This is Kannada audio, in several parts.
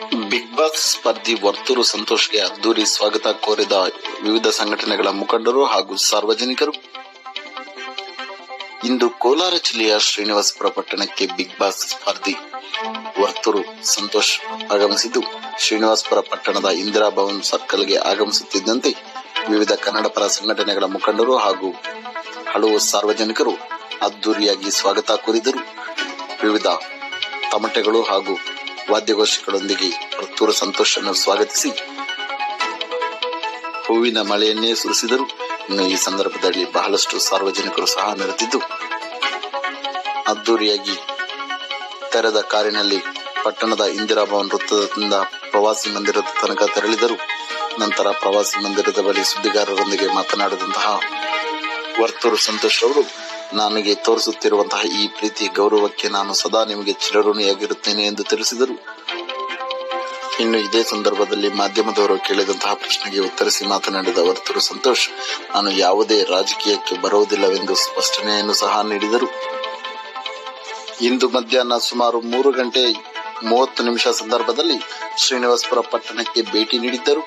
ಬಿಗ್ ಬಾಸ್ ಸ್ಪರ್ಧಿ ವರ್ತೂರು ಸಂತೋಷ್ಗೆ ಅದ್ದೂರಿ ಸ್ವಾಗತ ಕೋರಿದ ವಿವಿಧ ಸಂಘಟನೆಗಳ ಮುಖಂಡರು ಹಾಗೂ ಸಾರ್ವಜನಿಕರು. ಇಂದು ಕೋಲಾರ ಜಿಲ್ಲೆಯ ಶ್ರೀನಿವಾಸಪುರ ಪಟ್ಟಣಕ್ಕೆ ಬಿಗ್ ಬಾಸ್ ಸ್ಪರ್ಧಿ ವರ್ತೂರು ಸಂತೋಷ್ ಆಗಮಿಸಿದ್ದು. ಶ್ರೀನಿವಾಸಪುರ ಪಟ್ಟಣದ ಇಂದಿರಾ ಭವನ್ ಸರ್ಕಲ್ಗೆ ಆಗಮಿಸುತ್ತಿದ್ದಂತೆ ವಿವಿಧ ಕನ್ನಡ ಪರ ಸಂಘಟನೆಗಳ ಮುಖಂಡರು ಹಾಗೂ ಹಲವು ಸಾರ್ವಜನಿಕರು ಅದ್ದೂರಿಯಾಗಿ ಸ್ವಾಗತ ಕೋರಿದರು. ವಿವಿಧ ತಮಟೆಗಳು ಹಾಗೂ ವಾದ್ಯಗೋಷ್ಠಿಗಳೊಂದಿಗೆ ಪ್ರತೂರ ಸಂತೋಷನ್ನು ಸ್ವಾಗತಿಸಿ ಹೂವಿನ ಮಳೆಯನ್ನೇ ಸುರಿಸಿದರು ಇನ್ನು ಈ ಸಂದರ್ಭದಲ್ಲಿ ಬಹಳಷ್ಟು ಸಾರ್ವಜನಿಕರು ಸಹ ನೆರೆದಿದ್ದು ಅದ್ದೂರಿಯಾಗಿ ತೆರೆದ ಕಾರಿನಲ್ಲಿ ಪಟ್ಟಣದ ಇಂದಿರಾ ಭವನ್ ವೃತ್ತದಿಂದ ಪ್ರವಾಸಿ ಮಂದಿರದ ತನಕ ತೆರಳಿದರು ನಂತರ ಪ್ರವಾಸಿ ಮಂದಿರದ ಬಳಿ ಸುದ್ದಿಗಾರರೊಂದಿಗೆ ಮಾತನಾಡಿದಂತಹ ವರ್ತೂರು ಸಂತೋಷ್ ಅವರು ನನಗೆ ತೋರಿಸುತ್ತಿರುವಂತಹ ಈ ಪ್ರೀತಿ ಗೌರವಕ್ಕೆ ನಾನು ಸದಾ ನಿಮಗೆ ಚಿರಋಣಿಯಾಗಿರುತ್ತೇನೆ ಎಂದು ತಿಳಿಸಿದರು. ಇನ್ನು ಇದೇ ಸಂದರ್ಭದಲ್ಲಿ ಮಾಧ್ಯಮದವರು ಕೇಳಿದಂತಹ ಪ್ರಶ್ನೆಗೆ ಉತ್ತರಿಸಿ ಮಾತನಾಡಿದ ವರ್ತೂರು ಸಂತೋಷ್, ನಾನು ಯಾವುದೇ ರಾಜಕೀಯಕ್ಕೆ ಬರುವುದಿಲ್ಲವೆಂದು ಸ್ಪಷ್ಟನೆಯನ್ನು ಸಹ ನೀಡಿದರು. ಇಂದು ಮಧ್ಯಾಹ್ನ ಸುಮಾರು ಮೂರು ಗಂಟೆ ಮೂವತ್ತು ನಿಮಿಷ ಸಂದರ್ಭದಲ್ಲಿ ಶ್ರೀನಿವಾಸಪುರ ಪಟ್ಟಣಕ್ಕೆ ಭೇಟಿ ನೀಡಿದ್ದರು.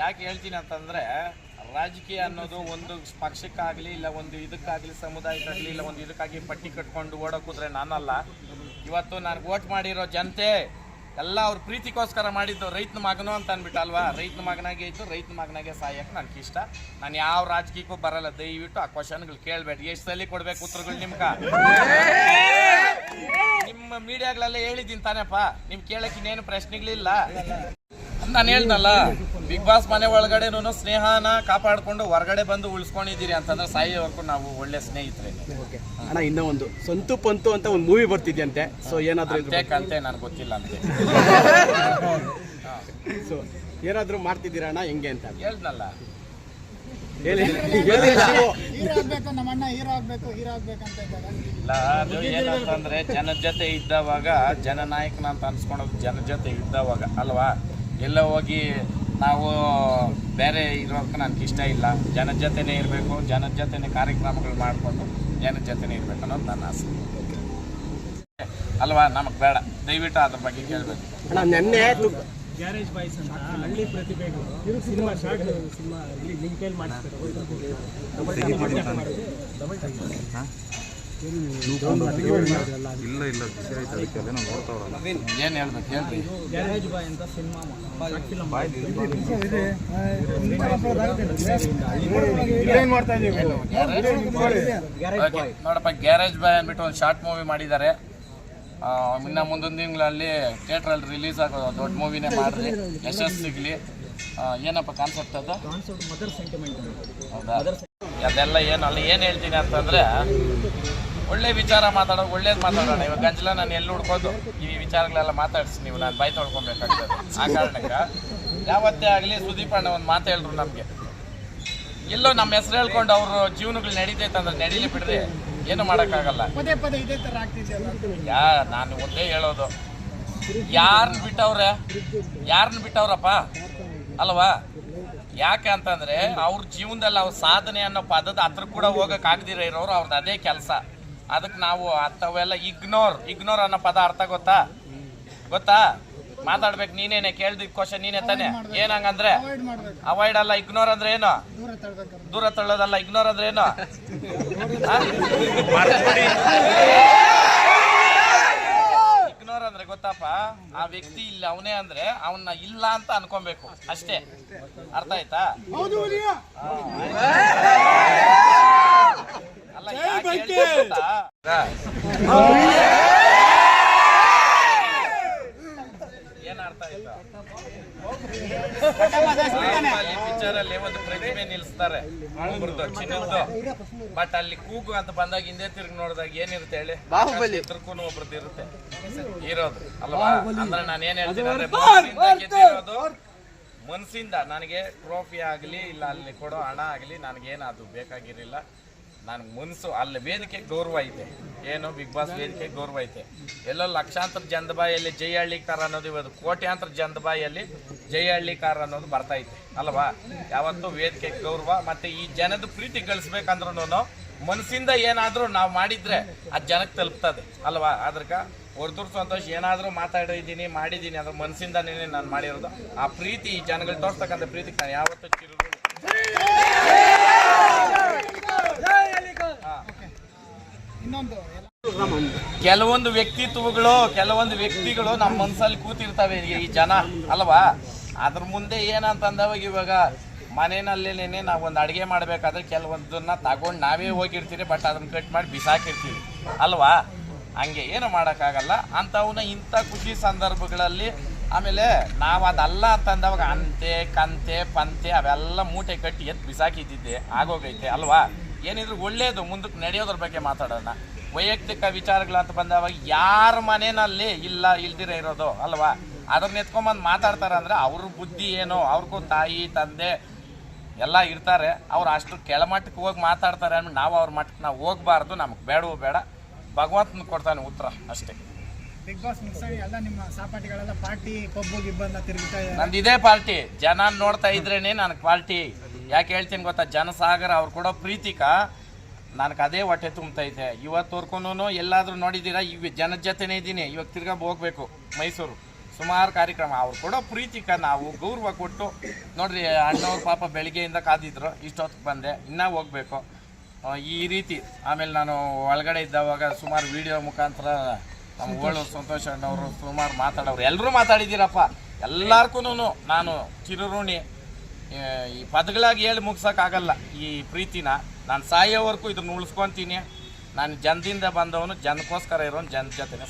ಯಾಕೆ ಹೇಳ್ತೀನಿ ಅಂತಂದ್ರೆ ರಾಜಕೀಯ ಅನ್ನೋದು ಒಂದು ಪಕ್ಷಕ್ಕಾಗ್ಲಿ, ಇಲ್ಲ ಒಂದು ಇದಕ್ಕಾಗ್ಲಿ, ಸಮುದಾಯಕ್ಕಾಗ್ಲಿ, ಇಲ್ಲ ಒಂದು ಇದಕ್ಕಾಗಿ ಪಟ್ಟಿ ಕಟ್ಕೊಂಡು ಓಡೋಕುದ್ರೆ ನಾನಲ್ಲ. ಇವತ್ತು ನಾನು ವೋಟ್ ಮಾಡಿರೋ ಜನತೆ, ಎಲ್ಲ ಅವ್ರ ಪ್ರೀತಿಗೋಸ್ಕರ ಮಾಡಿದ್ದು ರೈತನ ಮಗನು ಅಂತ ಅಂದ್ಬಿಟ್ಟಲ್ವಾ ರೈತನ ಮಗನಾಗೆ ಇದ್ದು ರೈತನ ಮಗನಾಗೆ ಸಾಯಕ್ಕೆ ನನಗೆ ಇಷ್ಟ ನಾನು ಯಾವ ರಾಜಕೀಯಕ್ಕೂ ಬರಲ್ಲ. ದಯವಿಟ್ಟು ಆ ಕ್ವಶನ್ಗಳು ಕೇಳಬೇಡಿ. ಎಷ್ಟು ಸಲ ಕೊಡ್ಬೇಕು ಉತ್ತರಗಳು ನಿಮ್ಗೆ? ನಿಮ್ಮ ಮೀಡಿಯಾಗಳೆಲ್ಲ ಹೇಳಿದ್ದೀನಿ ತಾನೇಪ್ಪ. ನಿಮ್ ಕೇಳಕ್ಕೆ ಇನ್ನೇನು ಪ್ರಶ್ನೆಗಳಿಲ್ಲ. ನಾನು ಹೇಳ್ದಲ್ಲ ಬಿಗ್ ಬಾಸ್ ಮನೆ ಒಳಗಡೆನೂ ಸ್ನೇಹನ ಕಾಪಾಡ್ಕೊಂಡು ಹೊರಗಡೆ ಬಂದು ಉಳಿಸ್ಕೊಂಡಿದ್ದೀರಿ ಅಂತಂದ್ರೆ ಸಾಯಿವರೆಗೂ ನಾವು ಒಳ್ಳೆ ಸ್ನೇಹಿತರೆ. ಅಣ್ಣ ಇನ್ನೂ ಒಂದು ಸಂತು ಪಂತು ಅಂತ ಒಂದು ಮೂವಿ ಬರ್ತಿದ್ಯಂತೆ. ಸೊ ಏನಾದ್ರು ಅಂತೆ ಕಂತೆ ನನಗೆ ಗೊತ್ತಿಲ್ಲ ಅಂತೆ ಸೊ ಏನಾದರೂ ಮಾಡ್ತಿದ್ದೀರಾ ಅಣ್ಣ? ಹೆಂಗೆ ಅಂತ? ಹೇಳ್ದಲ್ಲ. ಹೇಳಿ. ಹೇಳಿ. ನಾವು. ಹೀರೋ ಆಗ್ಬೇಕು ನಮ್ಮ ಅಣ್ಣ ಹೀರೋ ಆಗ್ಬೇಕು ಹೀರೋ ಆಗ್ಬೇಕಂತ ಇದ್ದಾರೆ. ಇಲ್ಲ ಅದು ಏನಂತಂದ್ರೆ ಜನ ಜೊತೆ ಇದ್ದವಾಗ ಜನನಾಯಕನ ಅಂತ ಅನ್ಸ್ಕೊಳೋದು ಜನ ಜೊತೆ ಇದ್ದವಾಗ ಅಲ್ವಾ? ಎಲ್ಲ ಹೋಗಿ ನಾವು ಬೇರೆ ಇರೋದಕ್ಕೆ ನನಗೆ ಇಷ್ಟ ಇಲ್ಲ. ಜನದ ಜೊತೆನೇ ಇರಬೇಕು ಜನದ ಜೊತೆನೇ ಕಾರ್ಯಕ್ರಮಗಳು ಮಾಡಿಕೊಂಡು ಜನದ ಜೊತೆನೇ ಇರಬೇಕು ಅನ್ನೋದು ನನ್ನ ಆಸೆ. ಅಲ್ವಾ? ನಮಗೆ ಬೇಡ. ದಯವಿಟ್ಟು ಅದ್ರ ಬಗ್ಗೆ ಕೇಳಬೇಕು. ಅಣ್ಣ ನೆನ್ನೆ ಗ್ಯಾರೇಜ್ ಬಾಯ್ಸ್ ಅಂತ ಹಳ್ಳಿ ಪ್ರತಿಭೆಗಳು. ಸಿನಿಮಾ ಶಾರ್ಟ್ ಸಿನಿಮಾ ಇಲ್ಲಿ ಲಿಂಕ್ ಕೈಲಿ ಇಲ್ಲ ಇಲ್ಲ ಬಿಸಿ ಅದಕ್ಕೆ ಅದೇನೋ ನೋಡ್ತಾವ್ರಲ್ಲ ಏನು ಹೇಳ್ಬೇಕು ಹೇಳ್ರಿ ಗ್ಯಾರೇಜ್ ಬಾಯ್ ಅಂತ ಸಿನಿಮಾ ಫಿಲಮ್ ಓಕೆ. ನೋಡಪ್ಪ ಗ್ಯಾರೇಜ್ ಬಾಯ್ ಅಂದ್ಬಿಟ್ಟು ಒಂದು ಶಾರ್ಟ್ ಮೂವಿ ಮಾಡಿದ್ದಾರೆ. ಇನ್ನ ಮುಂದೊಂದು ತಿಂಗಳಲ್ಲಿ ಥಿಯೇಟ್ರಲ್ಲಿ ರಿಲೀಸ್ ಆಗೋ ದೊಡ್ಡ ಮೂವಿನೇ ಮಾಡ್ರಿ. ಯಶಸ್ಸು ಸಿಗಲಿ. ಏನಪ್ಪ ಕಾನ್ಸೆಪ್ಟ್ ಅದು? ಅದೆಲ್ಲ ಏನು ಅಲ್ಲಿ ಏನು ಹೇಳ್ತೀನಿ ಅಂತಂದ್ರೆ ಒಳ್ಳೆ ವಿಚಾರ ಮಾತಾಡೋ ಒಳ್ಳೇದು ಮಾತಾಡೋಣ. ಇವಾಗ ಗಂಜಲ ನಾನು ಎಲ್ಲಿ ಹುಡ್ಕೋದು? ಈ ವಿಚಾರಗಳೆಲ್ಲ ಮಾತಾಡಿಸಿ ನೀವು ನಾನು ಬೈ ತೊಳ್ಕೊಬೇಕಾಗ್ತದೆ. ಆ ಕಾರಣಕ್ಕೆ ಯಾವತ್ತೇ ಆಗಲಿ ಸುದೀಪ್ ಅಣ್ಣ ಒಂದು ಮಾತು ಹೇಳ್ರು ನಮಗೆ. ಎಲ್ಲೋ ನಮ್ಮ ಹೆಸರು ಹೇಳ್ಕೊಂಡು ಅವರು ಜೀವನಗಳು ನಡೀತೈತೆ ಅಂದ್ರೆ ನಡೀಲಿ ಬಿಡ್ರಿ. ಏನು ಮಾಡೋಕ್ಕಾಗಲ್ಲ. ಯಾ ನಾನು ಒಂದೇ ಹೇಳೋದು. ಯಾರನ್ನ ಬಿಟ್ಟವ್ರೆ? ಯಾರನ್ನ ಬಿಟ್ಟವ್ರಪ್ಪ? ಅಲ್ವಾ? ಯಾಕೆ ಅಂತಂದ್ರೆ ಅವ್ರ ಜೀವನದಲ್ಲಿ ಅವ್ರ ಸಾಧನೆ ಅನ್ನೋ ಪದದ ಹತ್ರ ಕೂಡ ಹೋಗಕ್ ಆಗದಿರ ಇರೋರು ಅವ್ರದ್ದು ಅದೇ ಕೆಲಸ. ಅದಕ್ಕೆ ನಾವು ಅಂಥವೆಲ್ಲ ಇಗ್ನೋರ್ ಇಗ್ನೋರ್ ಅನ್ನೋ ಪದ ಅರ್ಥ ಗೊತ್ತಾ? ಗೊತ್ತಾ? ಮಾತಾಡ್ಬೇಕು ನೀನೇನೆ ಕೇಳ್ದಿದ್ ಕ್ವಶನ್ ನೀನೇ ತಾನೆ. ಏನಂಗಂದ್ರೆ ಅವಾಯ್ಡ್ ಅಲ್ಲ ಇಗ್ನೋರ್ ಅಂದ್ರೆ ಏನು? ದೂರ ತಳ್ಳೋದಲ್ಲ ಇಗ್ನೋರ್ ಅಂದ್ರೆ ಏನು? ಇಗ್ನೋರ್ ಅಂದ್ರೆ ಗೊತ್ತಪ್ಪ? ಆ ವ್ಯಕ್ತಿ ಇಲ್ಲ ಅವನೇ ಅಂದ್ರೆ ಅವನ್ನ ಇಲ್ಲ ಅಂತ ಅನ್ಕೊಬೇಕು. ಅಷ್ಟೇ. ಅರ್ಥ ಆಯ್ತಾ ಹೌದು ಹುಲಿಯ ಅಲ್ಲ ಯಾಕ್ ಹೇಳ್ತೀನಿ ಗೊತ್ತಾ? ಏನ್ ಅರ್ಥ ಆಯ್ತಾ ಅಲ್ಲಿ ಪಿಕ್ಚರ್ ಅಲ್ಲಿ ಒಂದು ಪ್ರತಿಮೆ ನಿಲ್ಲಿಸ್ತಾರೆ ಒಬ್ರದ್ದು ಚಿನ್ನದ್ದು. ಬಟ್ ಅಲ್ಲಿ ಕೂಗು ಅಂತ ಬಂದಾಗ ಹಿಂದೆ ತಿರುಗಿ ನೋಡಿದಾಗ ಏನಿರುತ್ತೆ ಹೇಳಿ? ಬಾಹುಬಲಿ. ಎತ್ತರಕ್ಕೂ ಒಬ್ರದ್ದು ಇರುತ್ತೆ. ಇರೋದು ಅಲ್ವಾ? ಅಂದ್ರೆ ನಾನು ಏನ್ ಹೇಳ್ತೀನಿ ಅಂದ್ರೆ ಮನ್ಸಿಂದ ಗೆದ್ದಿರೋದು ಮನ್ಸಿಂದ. ನನಗೆ ಟ್ರೋಫಿ ಆಗಲಿ ಇಲ್ಲ ಅಲ್ಲಿ ಕೊಡೋ ಹಣ ಆಗಲಿ ನನಗೇನು ಅದು ಬೇಕಾಗಿರಲಿಲ್ಲ. ನನಗೆ ಮನಸ್ಸು ಅಲ್ಲಿ ವೇದಿಕೆ ಗೌರವ ಐತೆ. ಏನು ಬಿಗ್ ಬಾಸ್ ವೇದಿಕೆ ಗೌರವ ಐತೆ. ಎಲ್ಲೋ ಲಕ್ಷಾಂತರ ಜನದ ಬಾಯಲ್ಲಿ ಜೈ ಹಳ್ಳಿಕಾರ ಅನ್ನೋದು ಇವತ್ತು ಕೋಟ್ಯಾಂತರ ಜನದ ಬಾಯಲ್ಲಿ ಜೈ ಹಳ್ಳಿಕಾರ ಅನ್ನೋದು ಬರ್ತಾ ಐತೆ. ಅಲ್ವಾ? ಯಾವತ್ತೂ ವೇದಿಕೆ ಗೌರವ ಮತ್ತೆ ಈ ಜನದ ಪ್ರೀತಿ ಗಳಿಸ್ಬೇಕಂದ್ರೂ ಮನಸ್ಸಿಂದ ಏನಾದರೂ ನಾವು ಮಾಡಿದ್ರೆ ಅದು ಜನಕ್ಕೆ ತಲುಪ್ತದೆ. ಅಲ್ವಾ? ಅದ್ರಕ ಹೊರತುರ್ ಸಂತೋಷ್, ಏನಾದರೂ ಮಾತಾಡಿದ್ದೀನಿ ಮಾಡಿದ್ದೀನಿ ಅಂದ್ರೆ ಮನಸ್ಸಿಂದನೇ ನಾನು ಮಾಡಿರೋದು. ಆ ಪ್ರೀತಿ ಜನಗಳು ತೋರಿಸ್ತಕ್ಕಂಥ ಪ್ರೀತಿಗೆ ನಾನು ಯಾವತ್ತೂ ಚಿರು ಕೆಲವೊಂದು ವ್ಯಕ್ತಿತ್ವಗಳು, ಕೆಲವೊಂದು ವ್ಯಕ್ತಿಗಳು ನಮ್ಮ ಮನಸ್ಸಲ್ಲಿ ಕೂತಿರ್ತವೆ ಈ- ಜನ, ಅಲ್ವಾ? ಅದ್ರ ಮುಂದೆ ಏನಂತಂದವಾಗ ಇವಾಗ ಮನೆಯಲ್ಲಿ ನಾವು ಒಂದು ಅಡುಗೆ ಮಾಡಬೇಕಾದ್ರೆ ಕೆಲವೊಂದನ್ನ ತಗೊಂಡು ನಾವೇ ಹೋಗಿರ್ತೀರಿ ಬಟ್ ಅದನ್ನ ಕಟ್ ಮಾಡಿ ಬಿಸಾಕಿರ್ತೀವಿ, ಅಲ್ವಾ? ಹಂಗೆ ಏನು ಮಾಡೋಕ್ಕಾಗಲ್ಲ. ಅಂಥವನ್ನ ಇಂಥ ಖುಷಿ ಸಂದರ್ಭಗಳಲ್ಲಿ ಆಮೇಲೆ ನಾವು ಅದಲ್ಲ ಅಂತಂದವಾಗ ಅಂತೆ, ಕಂತೆ, ಪಂತೆ ಅವೆಲ್ಲ ಮೂಟೆ ಕಟ್ಟಿ ಎತ್ತು ಬಿಸಾಕಿದ್ದಿದ್ದೆ, ಆಗೋಗೈತೆ, ಅಲ್ವಾ? ಏನಿದ್ರು ಒಳ್ಳೇದು ಮುಂದಕ್ಕೆ ನಡೆಯೋದ್ರ ಬಗ್ಗೆ ಮಾತಾಡೋಣ. ವೈಯಕ್ತಿಕ ವಿಚಾರಗಳಂತ ಅಂತ ಬಂದಾಗ ಯಾರ ಮನೆಯಲ್ಲಿ ಇಲ್ಲ ಇಲ್ದಿರ ಇರೋದು ಅಲ್ವಾ? ಅದನ್ನ ಎತ್ಕೊಂಬಂದು ಮಾತಾಡ್ತಾರೆ ಅಂದ್ರೆ ಅವ್ರ ಬುದ್ಧಿ ಏನೋ ಅವ್ರಿಗೂ ತಾಯಿ ತಂದೆ ಎಲ್ಲ ಇರ್ತಾರೆ. ಅವ್ರು ಅಷ್ಟು ಕೆಳಮಟ್ಟಕ್ಕೆ ಹೋಗಿ ಮಾತಾಡ್ತಾರೆ ಅಂದ್ರೆ ನಾವು ಅವ್ರ ಮಟ್ಟಕ್ಕೆ ನಾವು ಹೋಗ್ಬಾರ್ದು ನಮ್ಗೆ ಬೇಡವೂ ಬೇಡ. ಭಗವಂತನ ಕೊಡ್ತಾನೆ ಉತ್ತರ ಅಷ್ಟೇ. ಬಿಗ್ ಬಾಸ್ ಎಲ್ಲ ನಿಮ್ಮ ಪಾರ್ಟಿ ಗಿಬ್ಬನ್ನ ತಿರುಗ್ತಾ ನಂದು ಇದೇ ಪಾರ್ಟಿ. ಜನ ನೋಡ್ತಾ ಇದ್ರೇನೆ ನನಗೆ ಪಾರ್ಟಿ. ಯಾಕೆ ಹೇಳ್ತೀನಿ ಗೊತ್ತಾ? ಜನಸಾಗರ ಅವ್ರು ಕೊಡೋ ಪ್ರೀತಿಕ ನನಗೆ ಅದೇ ಹೊಟ್ಟೆ ತುಂಬತೈತೆ. ಇವತ್ತುವರ್ಗೂ ಎಲ್ಲಾದರೂ ನೋಡಿದ್ದೀರಾ? ಇವ ಜನದ ಜೊತೆನೇ ಇದ್ದೀನಿ. ಇವಾಗ ತಿರ್ಗಾ ಹೋಗ್ಬೇಕು ಮೈಸೂರು. ಸುಮಾರು ಕಾರ್ಯಕ್ರಮ. ಅವ್ರು ಕೊಡೋ ಪ್ರೀತಿಕ ನಾವು ಗೌರವ ಕೊಟ್ಟು ನೋಡ್ರಿ ಅಣ್ಣವ್ರ ಪಾಪ ಬೆಳಿಗ್ಗೆಯಿಂದ ಕಾದಿದ್ರು ಇಷ್ಟೊತ್ತಿಗೆ ಬಂದೆ. ಇನ್ನೂ ಹೋಗ್ಬೇಕು. ಈ ರೀತಿ. ಆಮೇಲೆ ನಾನು ಒಳಗಡೆ ಇದ್ದವಾಗ ಸುಮಾರು ವಿಡಿಯೋ ಮುಖಾಂತರ ನಮ್ಮ ಓಳು ಸಂತೋಷ್ ಅಣ್ಣವರು ಸುಮಾರು ಮಾತಾಡೋರು. ಎಲ್ಲರೂ ಮಾತಾಡಿದ್ದೀರಪ್ಪ. ಎಲ್ಲಾರ್ಗೂ ನಾನು ಚಿರುಋಣಿ. ಆ, ಈ ಪದಗಳಾಗಿ ಹೇಳಿ ಮುಗಿಸೋಕ್ಕಾಗಲ್ಲ. ಈ ಪ್ರೀತಿನ ನಾನು ಸಾಯೋವರೆಗೂ ಇದನ್ನು ಉಳಿಸ್ಕೊತೀನಿ. ನಾನು ಜನದಿಂದ ಬಂದವನು ಜನಕ್ಕೋಸ್ಕರ ಇರೋನು ಜನ ಜೊತೆನೇ